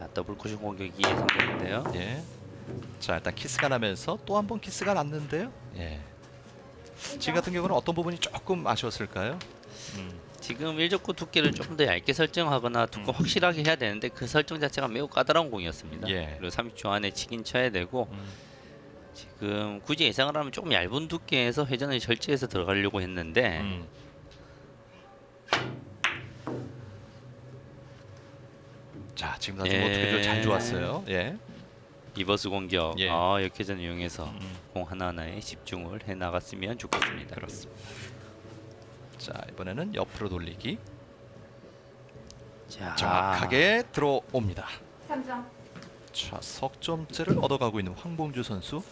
자, 더블 쿠션 공격이 성공인데요. 예. 자 일단 키스가 나면서 또 한 번 키스가 났는데요. 예. 지금 같은 경우는 어떤 부분이 조금 아쉬웠을까요? 음. 지금 1적구 두께를 조금 더 얇게 설정하거나 두께 확실하게 해야 되는데 그 설정 자체가 매우 까다로운 공이었습니다. 예. 그리고 30초 안에 치긴 쳐야 되고 음. 지금 굳이 예상을 하면 조금 얇은 두께에서 회전을 절제해서 들어가려고 했는데 음. 자 지금 다시 예. 어떻게 잘 좋았어요. 예. 리버스 공격, 예. 아, 역회전 이용해서 음. 공 하나하나에 집중을 해 나갔으면 좋겠습니다. 그렇습니다. 자 이번에는 옆으로 돌리기 자, 정확하게 들어옵니다. 3점. 자 석점째를 얻어가고 있는 황봉주 선수.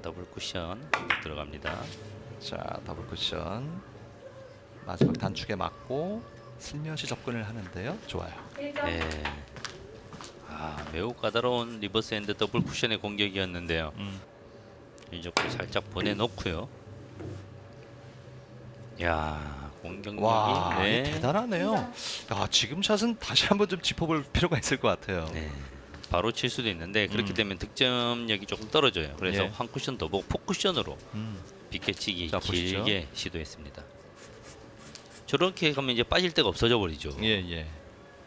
더블 쿠션 들어갑니다. 자 더블 쿠션 마지막 단축에 맞고 슬며시 접근을 하는데요. 좋아요. 1점. 네. 아, 매우 까다로운 리버스 핸드 더블 쿠션의 공격이었는데요. 음. 이적도 살짝 보내놓고요. 야, 공격력이 와 네. 이 대단하네요. 야 지금 샷은 다시 한번 좀 짚어볼 필요가 있을 것 같아요. 네. 바로 칠 수도 있는데 그렇게 음. 되면 득점력이 조금 떨어져요. 그래서 예. 한 쿠션 더 보고 폭 쿠션으로 음. 비껴치기 자, 보시죠. 길게 시도했습니다. 저렇게 가면 이제 빠질 데가 없어져 버리죠. 예 예.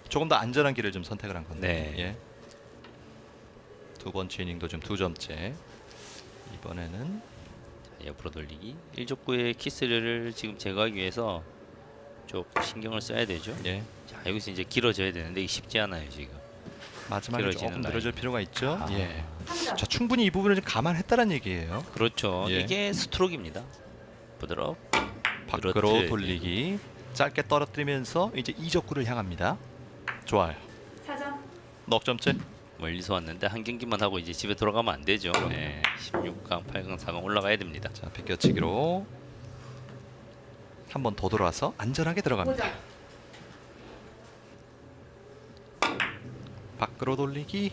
조금 더 안전한 길을 좀 선택을 한 건데. 네. 예. 두 번째 이닝도 좀 두 점째. 이번에는 자, 옆으로 돌리기. 1족구의 키스를 지금 제거하기 위해서 좀 신경을 써야 되죠. 예. 자, 여기서 이제 길어져야 되는데 이게 쉽지 않아요 지금. 마지막에 길어지는 조금 라인. 늘어질 필요가 있죠. 아. 예. 3점. 자 충분히 이 부분을 좀 감안했다는 얘기예요. 그렇죠. 예. 이게 스트로크입니다. 부드럽. 밖으로. 돌리기. 짧게 떨어뜨리면서 이제 이적구를 향합니다. 좋아요. 4점. 넉 점째. 멀리서 왔는데 한 경기만 하고 이제 집에 돌아가면 안 되죠. 네. 16강, 8강, 4강 올라가야 됩니다. 자 비껴치기로 한 번 더 돌아와서 안전하게 들어갑니다. 5점. 밖으로 돌리기.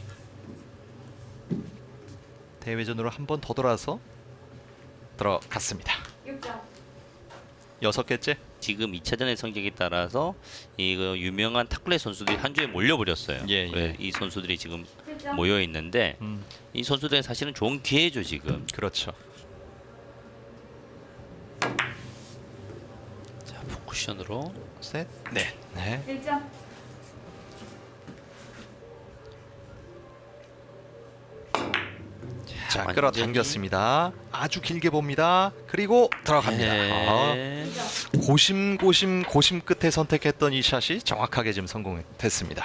대회전으로 한 번 더 돌아서 들어갔습니다. 6점. 여섯 개째. 지금 2차전의 성적에 따라서 이거 유명한 탁구레 선수들이 한 주에 몰려버렸어요. 예, 예. 이 선수들이 지금 7점. 모여 있는데 음, 이 선수들은 사실은 좋은 기회죠 지금. 그렇죠. 자, 포쿠션으로 셋, 넷. 네. 1점. 자, 완전히- 끌어당겼습니다. 아주 길게 봅니다. 그리고 들어갑니다. 아, 네. 2점. 고심 고심 고심 끝에 선택했던 이 샷이 정확하게 지금 성공됐습니다.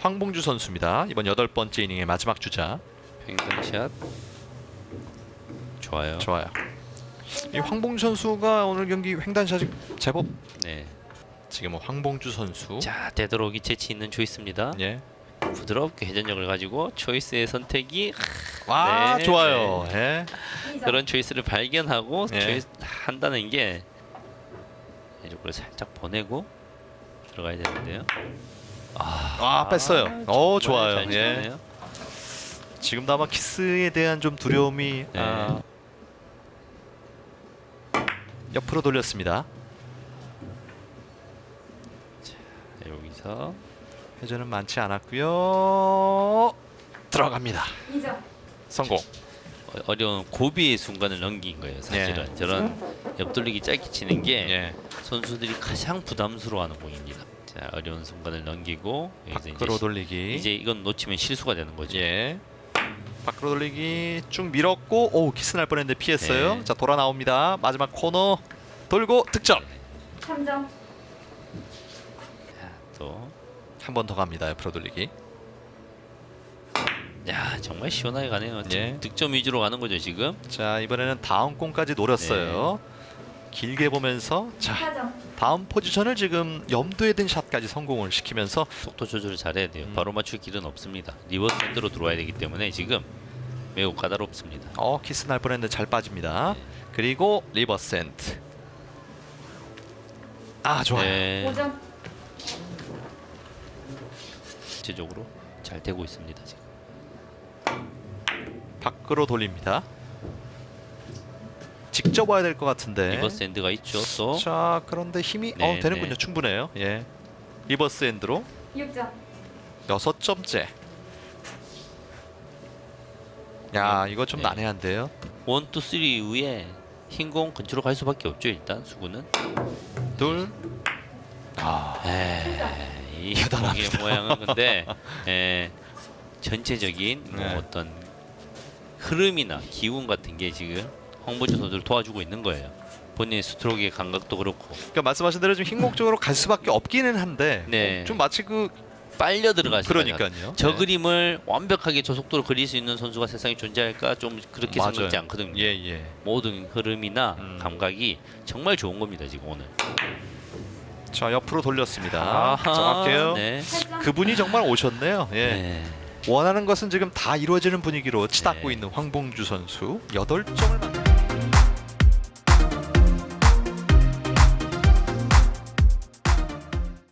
황봉주 선수입니다. 이번 여덟 번째 이닝의 마지막 주자. 횡단샷 좋아요. 좋아요. 이 황봉주 선수가 오늘 경기 횡단샷이 제법 네. 지금 황봉주 선수. 자, 되도록이 재치 있는 초이스입니다. 예. 부드럽게 회전력을 가지고 초이스의 선택이 와 네, 좋아요. 예. 2점. 그런 초이스를 발견하고 예. 초이스 한다는 게 이쪽으로 살짝 보내고 들어가야 되는데요. 아 뺐어요. 어 좋아요. 잘 예. 지금도 아마 키스에 대한 좀 두려움이 네. 아, 옆으로 돌렸습니다. 네, 여기서 회전은 많지 않았고요. 들어갑니다. 2점. 성공. 어- 어려운 고비의 순간을 넘긴 거예요. 사실은 네. 저런 옆돌리기 짧게 치는 게 예. 선수들이 가장 부담스러워하는 공입니다. 자 어려운 순간을 넘기고 여기서 이제, 밖으로 시- 돌리기. 이제 이건 놓치면 실수가 되는 거죠. 예. 밖으로 돌리기 쭉 밀었고 오 키스 날 뻔했는데 피했어요. 네. 자 돌아 나옵니다. 마지막 코너 돌고 득점. 3점. 자, 또 한 번 더 갑니다. 옆으로 돌리기. 야 정말 시원하게 가네요. 득- 예. 득점 위주로 가는 거죠 지금. 자 이번에는 다음 공까지 노렸어요. 길게 보면서 자 4점. 다음 포지션을 지금 염두에 든 샷까지 성공을 시키면서 속도 조절을 잘해야 돼요. 음. 바로 맞출 길은 없습니다. 리버스 핸드로 들어와야 되기 때문에 지금 매우 까다롭습니다. 어 키스 날 뻔했는데 잘 빠집니다. 네. 그리고 리버스 엔트. 아 좋아요. 네, 5점. 전체적으로 잘 되고 있습니다 지금. 밖으로 돌립니다. 직접 와야 될 것 같은데. 리버스 핸드가 있죠 또. 자 그런데 힘이 네, 어 되는군요. 네. 충분해요. 예. 리버스 엔드로 6점. 여섯 점째. 야 이거 좀 네. 난해한데요. 원투 쓰리 이후에 흰 공 근처로 갈 수밖에 없죠 일단 수구는. 둘. 아 에이, 이 대단합니다. 공의 모양은 근데 에, 전체적인 뭐 네. 어떤 흐름이나 기운 같은 게 지금 황보주 선수를 도와주고 있는 거예요. 본인의 스트로크의 감각도 그렇고 그러니까 말씀하신 대로 좀 흰공 쪽으로 갈 수밖에 없기는 한데 네. 좀 마치 그 빨려 들어가시는 그러니까요. 저 네. 그림을 완벽하게 저 속도로 그릴 수 있는 선수가 세상에 존재할까 좀 그렇게 맞아요. 생각지 않거든요. 예 예. 모든 흐름이나 음. 감각이 정말 좋은 겁니다 지금 오늘. 자 옆으로 돌렸습니다. 아하, 정확해요. 네. 8점. 그분이 정말 오셨네요. 예. 네. 원하는 것은 지금 다 이루어지는 분위기로 치닫고 네. 있는 황봉주 선수 8점을 만듭니다.